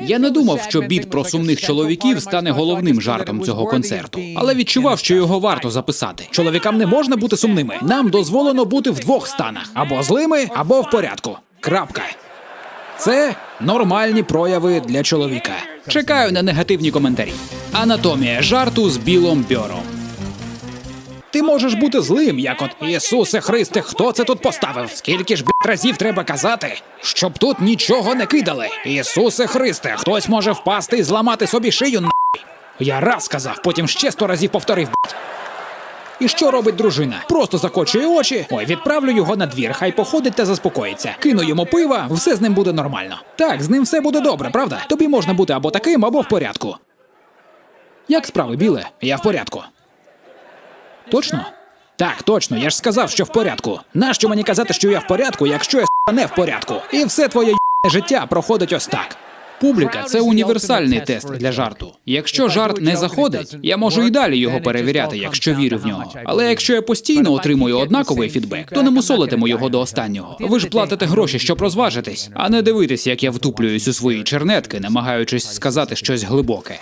Я не думав, що біт про сумних чоловіків стане головним жартом цього концерту, але відчував, що його варто записати. Чоловікам не можна бути сумними. Нам дозволено бути в двох станах: або злими, або в порядку. Крапка. Це нормальні прояви для чоловіка. Чекаю на негативні коментарі. Анатомія жарту з білом бьором. Ти можеш бути злим, як от Ісусе Христе, хто це тут поставив? Скільки ж блядь, разів треба казати, щоб тут нічого не кидали? Ісусе Христе, хтось може впасти і зламати собі шию нахуй. Я раз сказав, потім ще сто разів повторив. блядь. І що робить дружина? Просто закочує очі. Ой, відправлю його на двір, хай походить та заспокоїться. Кину йому пива, все з ним буде нормально. Так, з ним все буде добре, правда? Тобі можна бути або таким, або в порядку. Як справи, біле? Я в порядку. Точно? Так, точно, я ж сказав, що в порядку. Нащо мені казати, що я в порядку, якщо я не в порядку? І все твоє й**не життя проходить ось так. Публіка це універсальний тест для жарту. Якщо жарт не заходить, я можу і далі його перевіряти, якщо вірю в нього. Але якщо я постійно отримую однаковий фідбек, то не мусолитиму його до останнього. Ви ж платите гроші, щоб розважитись, а не дивитись, як я втуплююсь у свої чернетки, намагаючись сказати щось глибоке.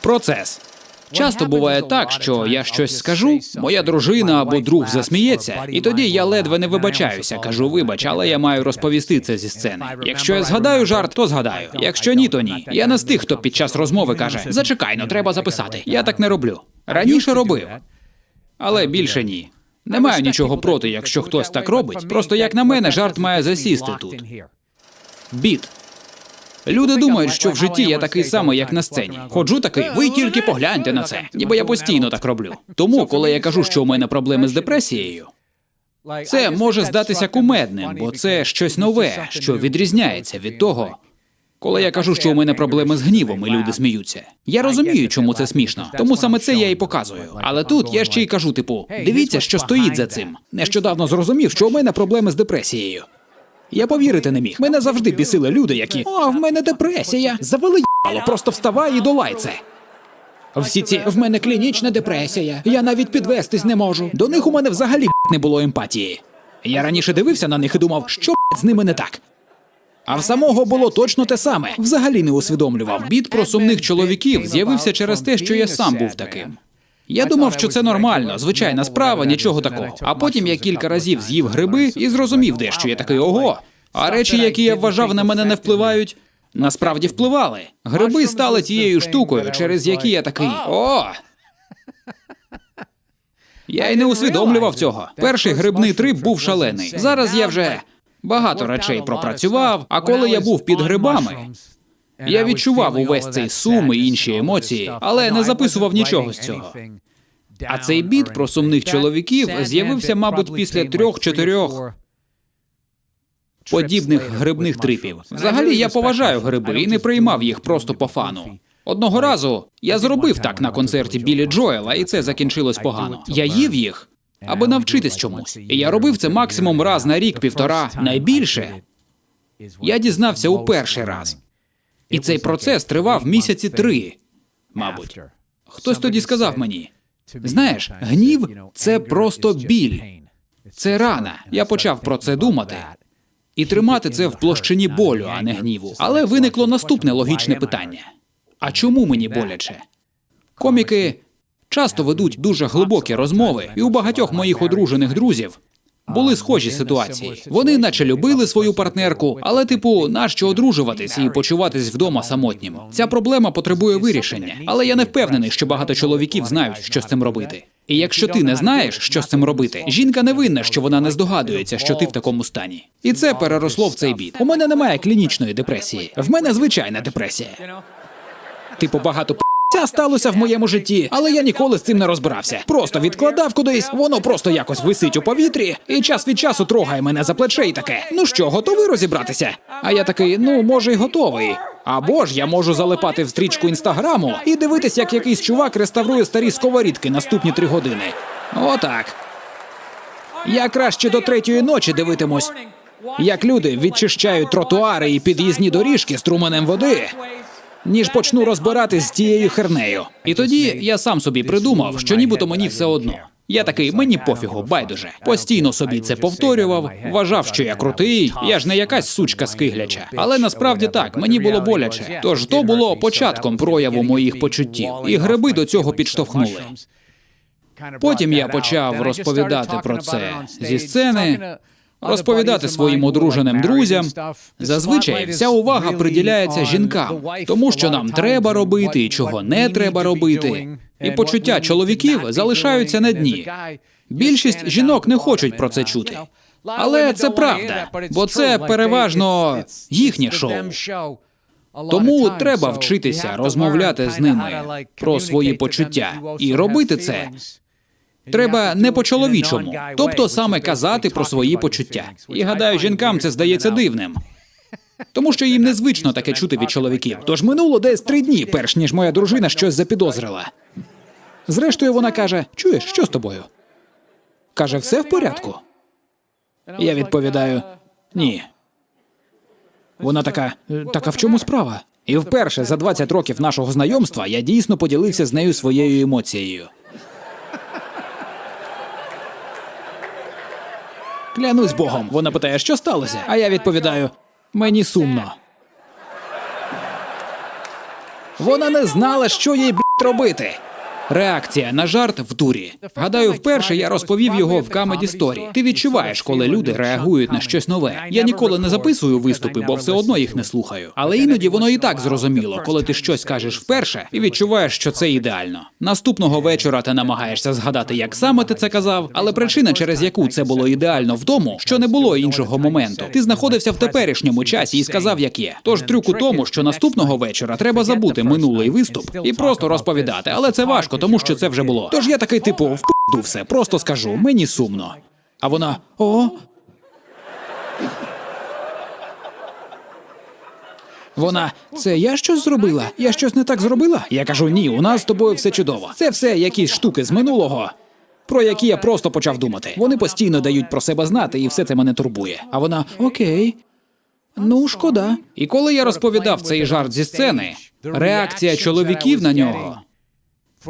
Процес. Часто буває так, що я щось скажу, моя дружина або друг засміється, і тоді я ледве не вибачаюся. Кажу, вибач, але я маю розповісти це зі сцени. Якщо я згадаю жарт, то згадаю. Якщо ні, то ні. Я не з тих, хто під час розмови каже: Зачекай, ну треба записати. Я так не роблю. Раніше робив, але більше ні. Не маю нічого проти, якщо хтось так робить. Просто як на мене, жарт має засісти тут. Біт. Люди думають, що в житті я такий самий, як на сцені. Ходжу такий, ви тільки погляньте на це. Ніби я постійно так роблю. Тому, коли я кажу, що у мене проблеми з депресією, це може здатися кумедним, бо це щось нове, що відрізняється від того. Коли я кажу, що у мене проблеми з гнівом, і люди сміються. Я розумію, чому це смішно, тому саме це я і показую. Але тут я ще й кажу: типу, дивіться, що стоїть за цим. Нещодавно зрозумів, що у мене проблеми з депресією. Я повірити не міг. Мене завжди бісили люди, які О, в мене депресія. Завели їбало, просто вставай і долай це. Всі ці в мене клінічна депресія. Я навіть підвестись не можу. До них у мене взагалі не було емпатії. Я раніше дивився на них і думав, що з ними не так. А в самого було точно те саме. Взагалі не усвідомлював. Біт про сумних чоловіків з'явився через те, що я сам був таким. Я думав, що це нормально, звичайна справа, нічого такого. А потім я кілька разів з'їв гриби і зрозумів дещо. Я такий ого. А речі, які я вважав на мене не впливають, насправді впливали. Гриби стали тією штукою, через які я такий о. Я й не усвідомлював цього. Перший грибний трип був шалений. Зараз я вже багато речей пропрацював. А коли я був під грибами, я відчував увесь цей сум і інші емоції, але не записував нічого з цього. А цей біт про сумних чоловіків з'явився, мабуть, після трьох-чотирьох подібних грибних трипів. Взагалі я поважаю гриби і не приймав їх просто по фану. Одного разу я зробив так на концерті Білі Джоела, і це закінчилось погано. Я їв їх, аби навчитись чомусь. І я робив це максимум раз на рік, півтора. Найбільше я дізнався у перший раз. І цей процес тривав місяці три, мабуть. Хтось тоді сказав мені: знаєш, гнів це просто біль, це рана. Я почав про це думати. І тримати це в площині болю, а не гніву. Але виникло наступне логічне питання: а чому мені боляче? Коміки часто ведуть дуже глибокі розмови, і у багатьох моїх одружених друзів були схожі ситуації. Вони наче любили свою партнерку, але, типу, нащо одружуватись і почуватись вдома самотнім. Ця проблема потребує вирішення, але я не впевнений, що багато чоловіків знають, що з цим робити. І якщо ти не знаєш, що з цим робити, жінка не винна, що вона не здогадується, що ти в такому стані. І це переросло в цей біт. У мене немає клінічної депресії. В мене звичайна депресія. Типу, багато п***ця сталося в моєму житті, але я ніколи з цим не розбирався. Просто відкладав кудись, воно просто якось висить у повітрі, і час від часу трогає мене за плече і таке. Ну що, готовий розібратися? А я такий, ну може, й готовий. Або ж я можу залипати в стрічку інстаграму і дивитись, як якийсь чувак реставрує старі сковорідки наступні три години. Отак. Я краще до третьої ночі дивитимусь, як люди відчищають тротуари і під'їзні доріжки струменем води, ніж почну розбиратись з тією хернею. І тоді я сам собі придумав, що нібито мені все одно. Я такий, мені пофігу, байдуже. Постійно собі це повторював, вважав, що я крутий. Я ж не якась сучка скигляча. Але насправді так, мені було боляче. Тож то було початком прояву моїх почуттів, і гриби до цього підштовхнули. Потім я почав розповідати про це зі сцени, розповідати своїм одруженим друзям. Зазвичай вся увага приділяється жінкам, тому що нам треба робити і чого не треба робити. І почуття чоловіків залишаються на дні. Більшість жінок не хочуть про це чути. Але це правда, бо це переважно їхнє шоу. Тому треба вчитися розмовляти з ними про свої почуття і робити це. Треба не по-чоловічому, тобто саме казати про свої почуття. І гадаю, жінкам це здається дивним. Тому що їм незвично таке чути від чоловіків. Тож минуло десь три дні, перш ніж моя дружина щось запідозрила. Зрештою, вона каже: Чуєш, що з тобою? Каже, все в порядку. Я відповідаю: ні. Вона така, «Е, так а в чому справа? І вперше за 20 років нашого знайомства я дійсно поділився з нею своєю емоцією. Клянусь Богом. Вона питає, що сталося? А я відповідаю: мені сумно. Вона не знала, що їй б**, робити. Реакція на жарт в дурі. Гадаю, вперше я розповів його в Comedy Story. Ти відчуваєш, коли люди реагують на щось нове. Я ніколи не записую виступи, бо все одно їх не слухаю. Але іноді воно і так зрозуміло, коли ти щось кажеш вперше і відчуваєш, що це ідеально. Наступного вечора ти намагаєшся згадати, як саме ти це казав, але причина, через яку це було ідеально в тому, що не було іншого моменту. Ти знаходився в теперішньому часі і сказав, як є. Тож трюк у тому, що наступного вечора треба забути минулий виступ і просто розповідати, але це важко, тому що це вже було. Тож я такий типу впду все, просто скажу, мені сумно. А вона о. Вона, це я щось зробила? Я щось не так зробила? Я кажу, ні, у нас з тобою все чудово. Це все якісь штуки з минулого. Про які я просто почав думати. Вони постійно дають про себе знати, і все це мене турбує. А вона окей. Ну, шкода. І коли я розповідав цей жарт зі сцени, реакція чоловіків на нього,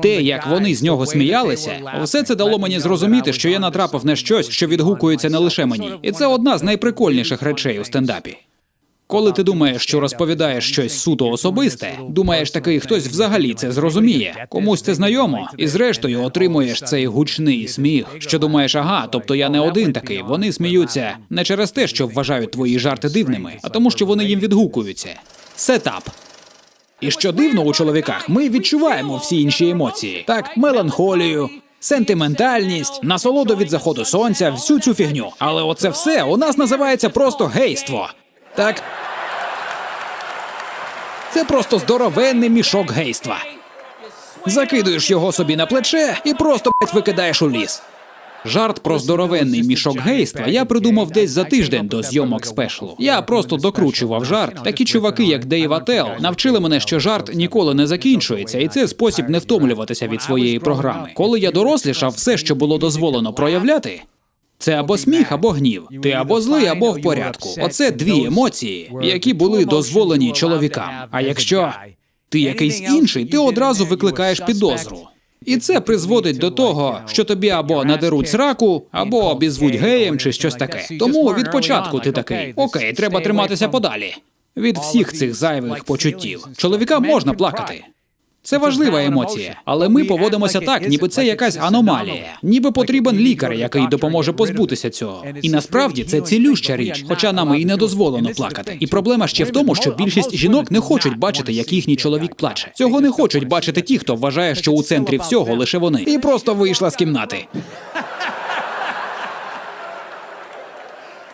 те, як вони з нього сміялися, все це дало мені зрозуміти, що я натрапив на щось, що відгукується не лише мені, і це одна з найприкольніших речей у стендапі. Коли ти думаєш, що розповідаєш щось суто особисте, думаєш такий, хтось взагалі це зрозуміє, комусь це знайомо, і зрештою отримуєш цей гучний сміх, що думаєш, ага, тобто я не один такий. Вони сміються не через те, що вважають твої жарти дивними, а тому, що вони їм відгукуються. Сетап. І що дивно у чоловіках, ми відчуваємо всі інші емоції, так, меланхолію. Сентиментальність, насолоду від заходу сонця, всю цю фігню. Але оце все у нас називається просто гейство. Так. Це просто здоровенний мішок гейства. Закидуєш його собі на плече і просто блять, викидаєш у ліс. Жарт про здоровенний мішок гейства я придумав десь за тиждень до зйомок спешлу. Я просто докручував жарт. Такі чуваки, як Дейв Ател, навчили мене, що жарт ніколи не закінчується, і це спосіб не втомлюватися від своєї програми. Коли я дорослішав, все, що було дозволено проявляти. Це або сміх, або гнів. Ти або злий, або в порядку. Оце дві емоції, які були дозволені чоловікам. А якщо ти якийсь інший, ти одразу викликаєш підозру. І це призводить до того, що тобі або надеруть сраку, або обізвуть геєм чи щось таке. Тому від початку ти такий: окей, треба триматися подалі. Від всіх цих зайвих почуттів. Чоловіка можна плакати. Це важлива емоція, але ми поводимося так, ніби це якась аномалія, ніби потрібен лікар, який допоможе позбутися цього. І насправді це цілюща річ, хоча нам і не дозволено плакати. І проблема ще в тому, що більшість жінок не хочуть бачити, як їхній чоловік плаче. Цього не хочуть бачити ті, хто вважає, що у центрі всього лише вони. І просто вийшла з кімнати.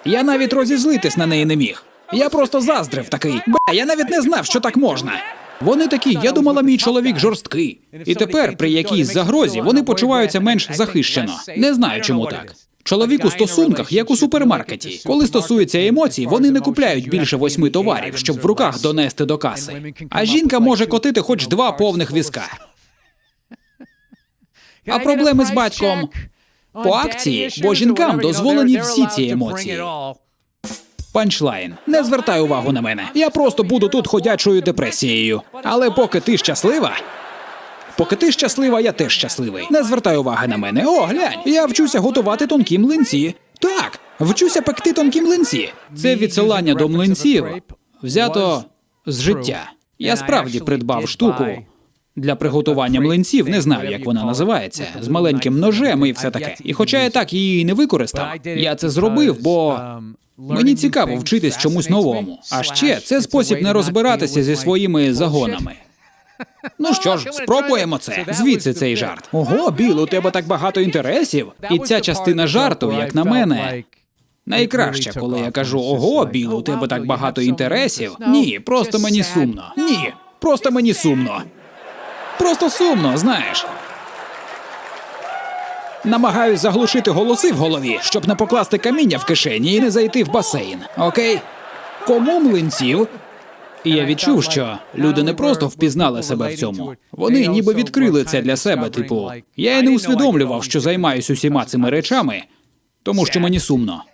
Я навіть розізлитись на неї не міг. Я просто заздрив такий. Бля, я навіть не знав, що так можна. Вони такі, я думала, мій чоловік жорсткий. І тепер, при якійсь загрозі, вони почуваються менш захищено. Не знаю, чому так. Чоловік у стосунках, як у супермаркеті. Коли стосується емоцій, вони не купляють більше восьми товарів, щоб в руках донести до каси. А жінка може котити хоч два повних візка. А проблеми з батьком по акції, бо жінкам дозволені всі ці емоції. Панчлайн. Не звертай увагу на мене. Я просто буду тут ходячою депресією. Але поки ти щаслива. Поки ти щаслива, я теж щасливий. Не звертай уваги на мене. О, глянь, я вчуся готувати тонкі млинці. Так, вчуся пекти тонкі млинці. Це відсилання до млинців взято з життя. Я справді придбав штуку для приготування млинців, не знаю, як вона називається, з маленьким ножем і все таке. І хоча я так її не використав, я це зробив, бо мені цікаво вчитись чомусь новому. А ще це спосіб не розбиратися зі своїми загонами. Ну що ж, спробуємо це. Звідси цей жарт. Ого, Біл, у тебе так багато інтересів. І ця частина жарту, як на мене, найкраща, коли я кажу ого, Біл, у тебе так багато інтересів. Ні, просто мені сумно. Ні, просто мені сумно. Просто сумно, знаєш. Намагаюсь заглушити голоси в голові, щоб не покласти каміння в кишені і не зайти в басейн. Окей? Кому млинців? І я відчув, що люди не просто впізнали себе в цьому. Вони ніби відкрили це для себе. Типу, я й не усвідомлював, що займаюсь усіма цими речами, тому що мені сумно.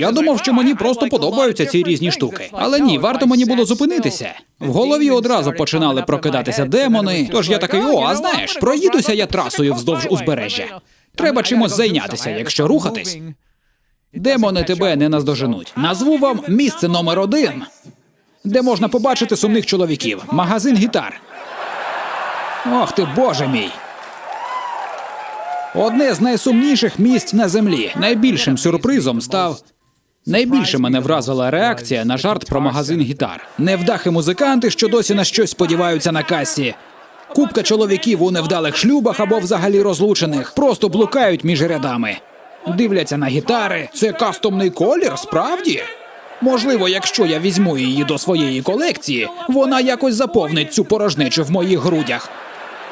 Я думав, що мені просто подобаються ці різні штуки. Але ні, варто мені було зупинитися. В голові одразу починали прокидатися демони. Тож я такий, о, а знаєш, проїдуся я трасою вздовж узбережжя. Треба чимось зайнятися, якщо рухатись. Демони тебе не наздоженуть. Назву вам місце номер один, де можна побачити сумних чоловіків. Магазин гітар. Ох ти, боже мій. Одне з найсумніших місць на землі. Найбільшим сюрпризом став. Найбільше мене вразила реакція на жарт про магазин гітар. Невдахи музиканти, що досі на щось сподіваються на касі. Купка чоловіків у невдалих шлюбах або взагалі розлучених просто блукають між рядами. Дивляться на гітари. Це кастомний колір, справді? Можливо, якщо я візьму її до своєї колекції, вона якось заповнить цю порожнечу в моїх грудях.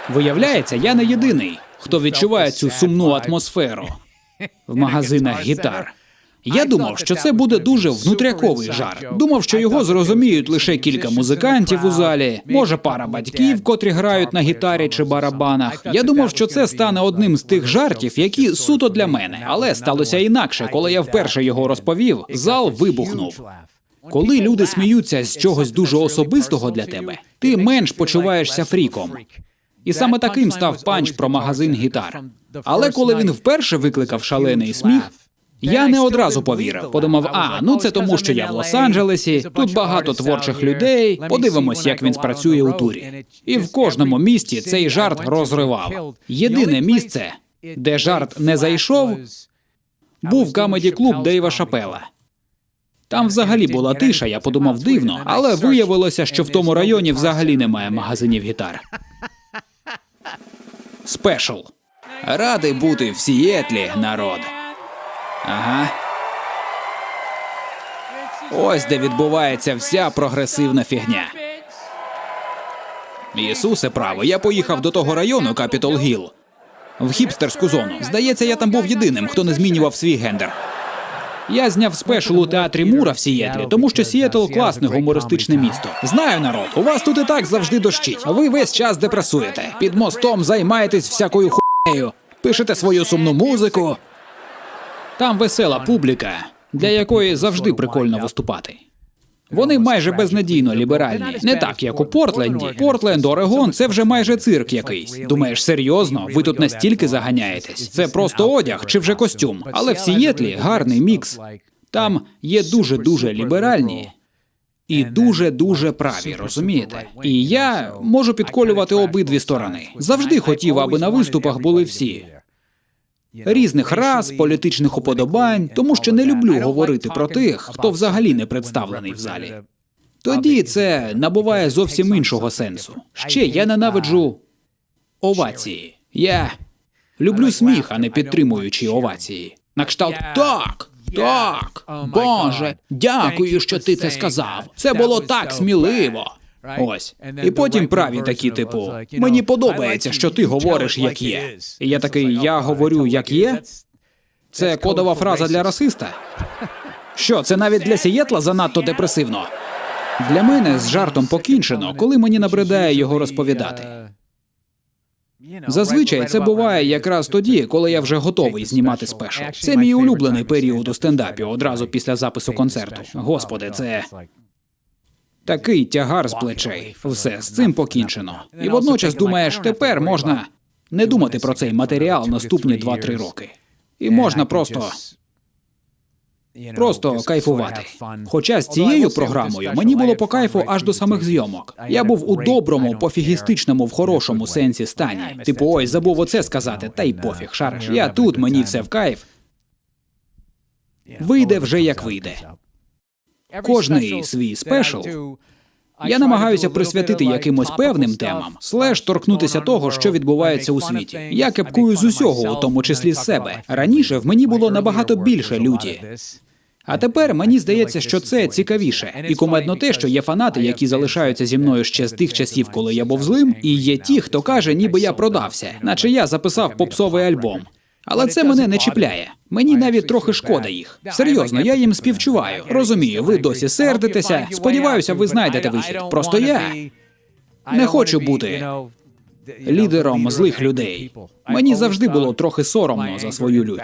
Виявляється, я не єдиний, хто відчуває цю сумну атмосферу в магазинах гітар. Я думав, що це буде дуже внутряковий жарт. Думав, що його зрозуміють лише кілька музикантів у залі, може пара батьків, котрі грають на гітарі чи барабанах. Я думав, що це стане одним з тих жартів, які суто для мене, але сталося інакше. Коли я вперше його розповів, зал вибухнув. Коли люди сміються з чогось дуже особистого для тебе, ти менш почуваєшся фріком. І саме таким став панч про магазин гітар. Але коли він вперше викликав шалений сміх, я не одразу повірив. Подумав, а ну це тому, що я в Лос-Анджелесі, тут багато творчих людей. Подивимось, як він спрацює у турі. І в кожному місті цей жарт розривав. Єдине місце, де жарт не зайшов, був камеді клуб Дейва Шапела. Там взагалі була тиша, я подумав дивно, але виявилося, що в тому районі взагалі немає магазинів гітар. Спешл. Радий бути в Сієтлі, народ. Ага. Ось де відбувається вся прогресивна фігня. Ісусе право, я поїхав до того району Капітол Гіл. В хіпстерську зону. Здається, я там був єдиним, хто не змінював свій гендер. Я зняв спешл у театрі Мура в Сієтлі, тому що Сіетл класне гумористичне місто. Знаю, народ, у вас тут і так завжди дощить. Ви весь час депресуєте. Під мостом займаєтесь всякою хуйнею, пишете свою сумну музику. Там весела публіка, для якої завжди прикольно виступати. Вони майже безнадійно ліберальні, не так як у Портленді. Портленд, Орегон це вже майже цирк якийсь. Думаєш, серйозно? Ви тут настільки заганяєтесь? Це просто одяг чи вже костюм. Але в Сієтлі гарний мікс. Там є дуже дуже ліберальні і дуже дуже праві, розумієте? І я можу підколювати обидві сторони. Завжди хотів, аби на виступах були всі. Різних рас, політичних уподобань, тому що не люблю говорити про тих, хто взагалі не представлений в залі. Тоді це набуває зовсім іншого сенсу. Ще я ненавиджу овації. Я люблю сміх, а не підтримуючі овації. На кшталт так. Так, Боже, дякую, що ти це сказав. Це було так сміливо. Ось. І потім праві такі, типу, мені подобається, що ти говориш, як є. І я такий, я говорю, як є. Це кодова фраза для расиста. Що, це навіть для Сієтла занадто депресивно. Для мене з жартом покінчено, коли мені набридає його розповідати. Зазвичай це буває якраз тоді, коли я вже готовий знімати спешл. Це мій улюблений період у стендапі одразу після запису концерту. Господи, це Такий тягар з плечей. Все з цим покінчено. І водночас думаєш, тепер можна не думати про цей матеріал наступні 2-3 роки. І можна просто просто кайфувати. Хоча з цією програмою мені було по кайфу аж до самих зйомок. Я був у доброму, пофігістичному, в хорошому сенсі стані. Типу, ой, забув оце сказати, та й пофіг, шариш. Я тут, мені все в кайф. Вийде вже як вийде. Кожний свій спешл я намагаюся присвятити якимось певним темам, слеш торкнутися того, що відбувається у світі. Я кепкую з усього, у тому числі з себе. Раніше в мені було набагато більше люті. А тепер мені здається, що це цікавіше. І кумедно те, що є фанати, які залишаються зі мною ще з тих часів, коли я був злим, і є ті, хто каже, ніби я продався, наче я записав попсовий альбом. Але це мене не чіпляє. Мені навіть трохи шкода їх. Серйозно, я їм співчуваю. Розумію, ви досі сердитеся. Сподіваюся, ви знайдете вихід. Просто я не хочу бути лідером злих людей. Мені завжди було трохи соромно за свою лють.